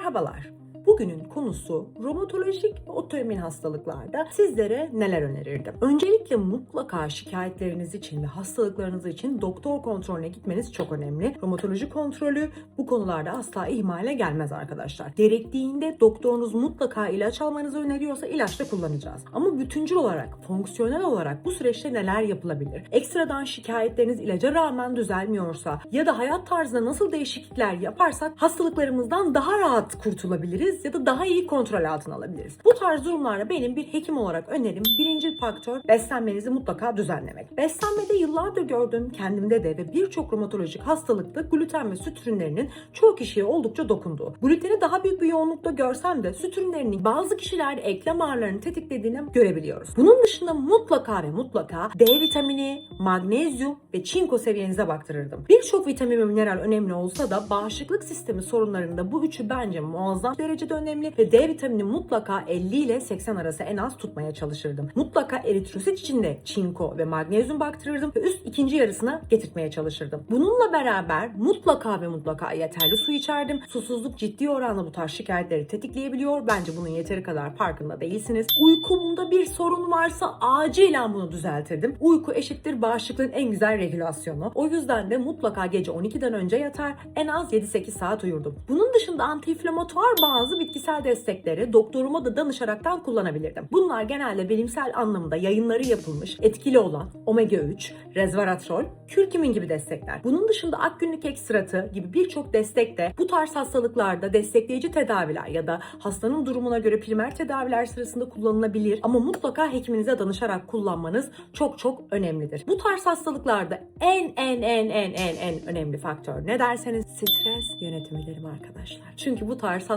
Merhabalar. Bugünün konusu romatolojik ve otoimmün hastalıklarda sizlere neler önerirdim? Öncelikle mutlaka şikayetleriniz için ve hastalıklarınız için doktor kontrolüne gitmeniz çok önemli. Romatoloji kontrolü bu konularda asla ihmale gelmez arkadaşlar. Gerektiğinde doktorunuz mutlaka ilaç almanızı öneriyorsa ilaç da kullanacağız. Ama bütüncül olarak, fonksiyonel olarak bu süreçte neler yapılabilir? Ekstradan şikayetleriniz ilaca rağmen düzelmiyorsa ya da hayat tarzında nasıl değişiklikler yaparsak hastalıklarımızdan daha rahat kurtulabiliriz ya da daha iyi kontrol altına alabiliriz. Bu tarz durumlarda benim bir hekim olarak önerim birinci faktör beslenmenizi mutlaka düzenlemek. Beslenmede yıllardır gördüğüm kendimde de ve birçok romatolojik hastalıkta gluten ve süt ürünlerinin çoğu kişiye oldukça dokunduğu. Gluteni daha büyük bir yoğunlukta görsem de süt ürünlerinin bazı kişilerde eklem ağrılarını tetiklediğini görebiliyoruz. Bunun dışında mutlaka ve mutlaka D vitamini, magnezyum ve çinko seviyenize baktırırdım. Birçok vitamin ve mineral önemli olsa da bağışıklık sistemi sorunlarında bu üçü bence muazzam derecede önemli ve D vitamini mutlaka 50 ile 80 arası en az tutmaya çalışırdım. Mutlaka eritrosit içinde çinko ve magnezyum baktırırdım ve üst ikinci yarısına getirtmeye çalışırdım. Bununla beraber mutlaka ve mutlaka yeterli su içerdim. Susuzluk ciddi oranda bu tarz şikayetleri tetikleyebiliyor. Bence bunun yeteri kadar farkında değilsiniz. Uykumda bir sorun varsa acilen bunu düzeltirdim. Uyku eşittir bağışıklığın en güzel regülasyonu. O yüzden de mutlaka gece 12'den önce yatar en az 7-8 saat uyurdum. Bunun dışında antiinflamatuar bazı bitkisel destekleri doktoruma da danışaraktan kullanabilirdim. Bunlar genelde bilimsel anlamda yayınları yapılmış, etkili olan omega 3, resveratrol, kürkümin gibi destekler. Bunun dışında akgünlük ekstratı gibi birçok destek de bu tarz hastalıklarda destekleyici tedaviler ya da hastanın durumuna göre primer tedaviler sırasında kullanılabilir ama mutlaka hekiminize danışarak kullanmanız çok çok önemlidir. Bu tarz hastalıklarda en en en en en en önemli faktör ne derseniz stres yönetimi derim arkadaşlar. Çünkü bu tarz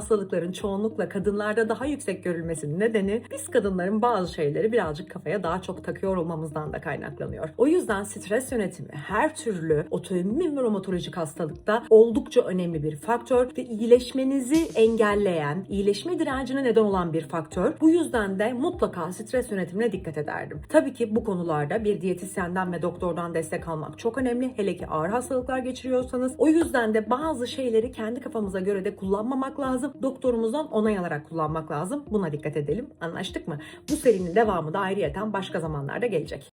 hastalıkların çoğunlukla kadınlarda daha yüksek görülmesinin nedeni biz kadınların bazı şeyleri birazcık kafaya daha çok takıyor olmamızdan da kaynaklanıyor. O yüzden stres yönetimi her türlü otoimmün ve romatolojik hastalıkta oldukça önemli bir faktör ve iyileşmenizi engelleyen, iyileşme direncine neden olan bir faktör. Bu yüzden de mutlaka stres yönetimine dikkat ederdim. Tabii ki bu konularda bir diyetisyenden ve doktordan destek almak çok önemli. Hele ki ağır hastalıklar geçiriyorsanız. O yüzden de bazı şeyleri kendi kafamıza göre de kullanmamak lazım. Doktorumuzdan onay alarak kullanmak lazım. Buna dikkat edelim. Anlaştık mı? Bu serinin devamı da ayrıyeten başka zamanlarda gelecek.